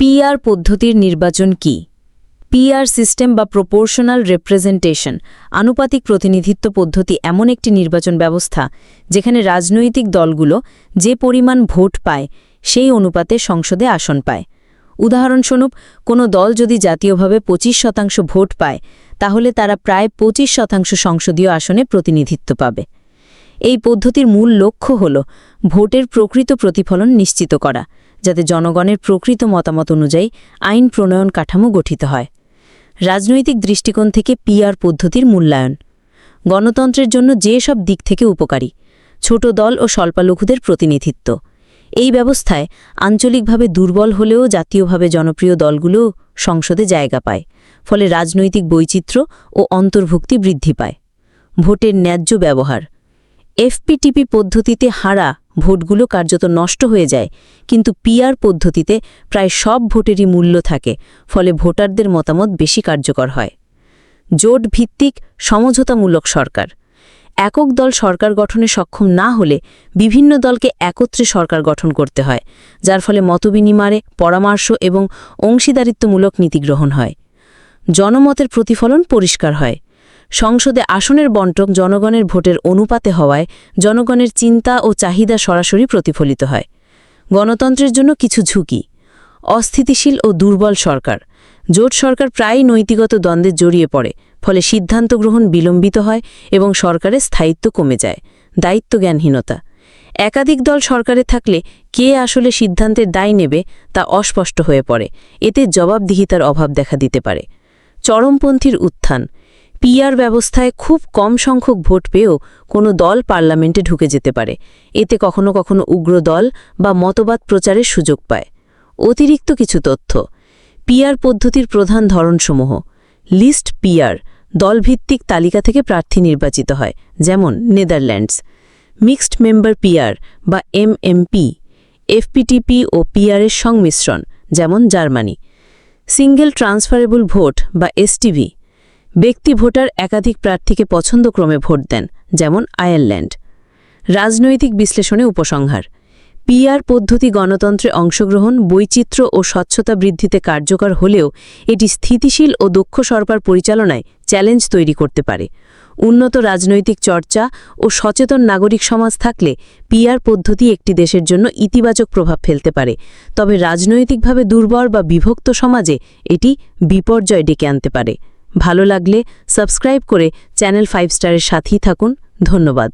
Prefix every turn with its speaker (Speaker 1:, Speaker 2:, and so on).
Speaker 1: PR পদ্ধতির নির্বাচন কি? পিআর সিস্টেম বা প্রপোর্শনাল রেপ্রেজেন্টেশন আনুপাতিক প্রতিনিধিত্ব পদ্ধতি এমন একটি নির্বাচন ব্যবস্থা যেখানে রাজনৈতিক দলগুলো যে পরিমাণ ভোট পায় সেই অনুপাতে সংসদে আসন পায়। উদাহরণস্বরূপ, কোনো দল যদি জাতীয়ভাবে ২৫ শতাংশ ভোট পায়, তাহলে তারা প্রায় ২৫ শতাংশ সংসদীয় আসনে প্রতিনিধিত্ব পাবে। এই পদ্ধতির মূল লক্ষ্য হল ভোটের প্রকৃত প্রতিফলন নিশ্চিত করা। যাতে জনগণের প্রকৃত মতামত অনুযায়ী আইন প্রণয়ন কাঠামো গঠিত হয়। রাজনৈতিক দৃষ্টিকোণ থেকে পিআর পদ্ধতির মূল্যায়ন। গণতন্ত্রের জন্য যে সব দিক থেকে উপকারী, ছোট দল ও স্বল্পালঘুদের প্রতিনিধিত্ব। এই ব্যবস্থায় আঞ্চলিকভাবে দুর্বল হলেও জাতীয়ভাবে জনপ্রিয় দলগুলোও সংসদে জায়গা পায়, ফলে রাজনৈতিক বৈচিত্র্য ও অন্তর্ভুক্তি বৃদ্ধি পায়। ভোটের ন্যায্য ব্যবহার এফপিটিপি পদ্ধতিতে হারা ভোটগুলো কার্যত নষ্ট হয়ে যায়, কিন্তু পিআর পদ্ধতিতে প্রায় সব ভোটেরই মূল্য থাকে, ফলে ভোটারদের মতামত বেশি কার্যকর হয়। জোট ভিত্তিক সমঝোতামূলক সরকার। একক দল সরকার গঠনে সক্ষম না হলে বিভিন্ন দলকে একত্রে সরকার গঠন করতে হয়, যার ফলে মতবিনিময়ে পরামর্শ এবং অংশীদারিত্বমূলক নীতি গ্রহণ হয়। জনমতের প্রতিফলন পরিষ্কার হয়। সংসদে আসনের বন্টন জনগণের ভোটের অনুপাতে হওয়ায় জনগণের চিন্তা ও চাহিদা সরাসরি প্রতিফলিত হয়। গণতন্ত্রের জন্য কিছু ঝুঁকি। অস্থিতিশীল ও দুর্বল সরকার। জোট সরকার প্রায়ই নৈতিগত দ্বন্দ্বে জড়িয়ে পড়ে, ফলে সিদ্ধান্ত গ্রহণ বিলম্বিত হয় এবং সরকারের স্থায়িত্ব কমে যায়। দায়িত্বজ্ঞানহীনতা একাধিক দল সরকারে থাকলে কে আসলে সিদ্ধান্তের দায় নেবে তা অস্পষ্ট হয়ে পড়ে। এতে জবাবদিহিতার অভাব দেখা দিতে পারে। চরমপন্থীর উত্থান। পিআর ব্যবস্থায় খুব কম সংখ্যক ভোট পেয়েও কোনো দল পার্লামেন্টে ঢুকে যেতে পারে। এতে কখনো কখনো উগ্র দল বা মতবাদ প্রচারের সুযোগ পায়। অতিরিক্ত কিছু তথ্য। পিআর পদ্ধতির প্রধান ধরনসমূহ। লিস্ট পিআর, দলভিত্তিক তালিকা থেকে প্রার্থী নির্বাচিত হয়, যেমন নেদারল্যান্ডস। মিক্সড মেম্বার পিআর বা এমএমপি, এফপিটিপি ও পিআরের সংমিশ্রণ, যেমন জার্মানি। সিঙ্গেল ট্রান্সফারেবল ভোট বা এসটিভি। ব্যক্তি ভোটার একাধিক প্রার্থীকে পছন্দক্রমে ভোট দেন, যেমন আয়ারল্যান্ড। রাজনৈতিক বিশ্লেষণে উপসংহার। পিআর পদ্ধতি গণতন্ত্রে অংশগ্রহণ, বৈচিত্র্য ও স্বচ্ছতা বৃদ্ধিতে কার্যকর হলেও এটি স্থিতিশীল ও দক্ষ সরকার পরিচালনায় চ্যালেঞ্জ তৈরি করতে পারে। উন্নত রাজনৈতিক চর্চা ও সচেতন নাগরিক সমাজ থাকলে পিআর পদ্ধতি একটি দেশের জন্য ইতিবাচক প্রভাব ফেলতে পারে। তবে রাজনৈতিকভাবে দুর্বল বা বিভক্ত সমাজে এটি বিপর্যয় ডেকে আনতে পারে। ভালো লাগলে সাবস্ক্রাইব করে চ্যানেল ফাইভ স্টারের সাথেই থাকুন। ধন্যবাদ।